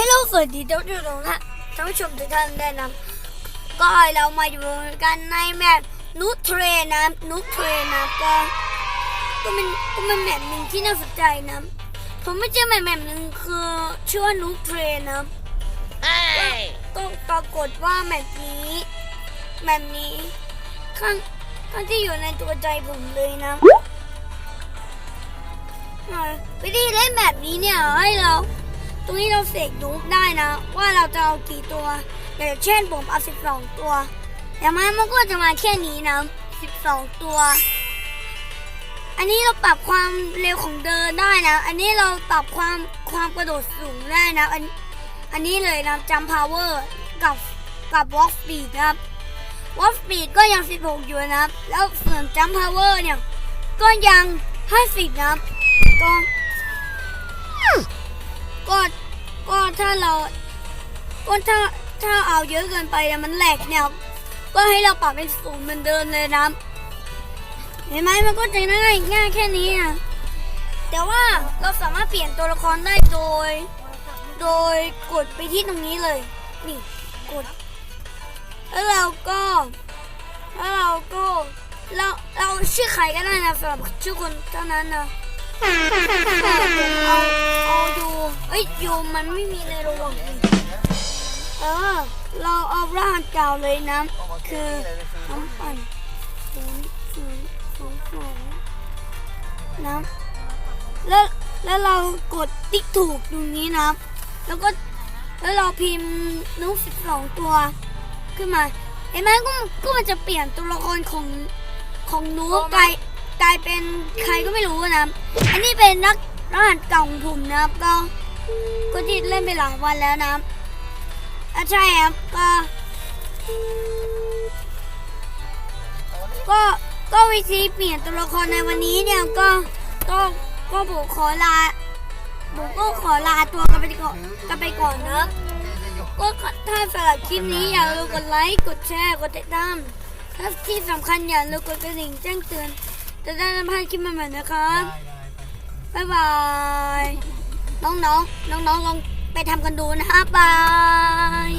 ฮลโหลสวัสดีท่านผู้ชมนะท่านผู้ชมทุกท่านได้นะก็เรามาอยู่กันในแมปนูเทรนนะนูเทรนนะก็ก็เป็นก็เป็นแมปหนึ่งที่น่าสนใจนะผมไม่เจอแมปแมปหนึ่งคือชื่อว่านูเทรนนะก็ปรากฏว่าแมปนี้แมปนี้ข้างข้างที่อยู่ในตัวใจผมเลยนะอ่าวิธีเล่นแบบนี้เนี่ยให้เรา ตรงนี้เราเสกนูได้นะ ว่าเราจะเอากี่ตัวอย่างเช่นผมเอา12 ตัวแต่มันมันก็จะมาแค่นี้นะ12 ตัว อันนี้เราปรับความเร็วของเดินได้นะ อันนี้เราปรับความความกระโดดสูงได้นะ อันอันนี้เลยนะจัมพาวเวอร์กับกับวอล์กสปีดครับวอล์กสปีดก็ยัง 16 อยู่นะครับ แล้วส่วนจัมพาวเวอร์เนี่ย ก็ยัง 50 นะครับก็าเราก็ถ้าถ้าเอาเยอะเกินไปเนี่ยมันแหลกเนี่ยก็ให้เราปรับเป็นศูนย์เหมือนเดิมเลยนะเห็นไหมมันก็จะง่ายง่ายแค่นี้นะแต่ว่าเราสามารถเปลี่ยนตัวละครได้โดย โดยกดไปที่ตรงนี้เลย นี่กด แล้วเราก็แล้วเราก็เราเราชื่อใครก็ได้นะสำหรับชื่อคนเท่านั้นนะเอา เอ้ยอยู่มันไม่มีในระหว่างเออ เราเอารหัสเก่าเลยนะคือน้ำปั่นศูนย์ศูนย์สองสองนะแล้วแล้วเรากดติ๊กถูกตรงนี้นะแล้วก็แล้วเราพิมพ์นุ๊กสิบสองตัว ขึ้นมาเห็นไหมก็ก็มันจะเปลี่ยนตัวละครของของหนูกลายกลายเป็นใครก็ไม่รู้นะ อันนี้เป็นนัก รหัสเก่าของผมนะครับก็ก็ที่เล่นไปหลายวันแล้วนะครับอะใช่ครับก็ก็ก็วิธีเปลี่ยนตัวละครในวันนี้เนี่ยก็ก็ก็ผมขอลาผมก็ขอลาตัวกันไปก่อนกันไปก่อนนะครับก็ถ้าสำหรับคลิปนี้อย่าลืมกดไลค์กดแชร์กดติดตามและที่สำคัญอย่าลืมกดกระดิ่งแจ้งเตือนจะได้ไม่พลาดคลิปใหม่ๆนะครับ บ๊ายบาย น้องๆ น้องๆลองไปทำกันดูนะฮะบาย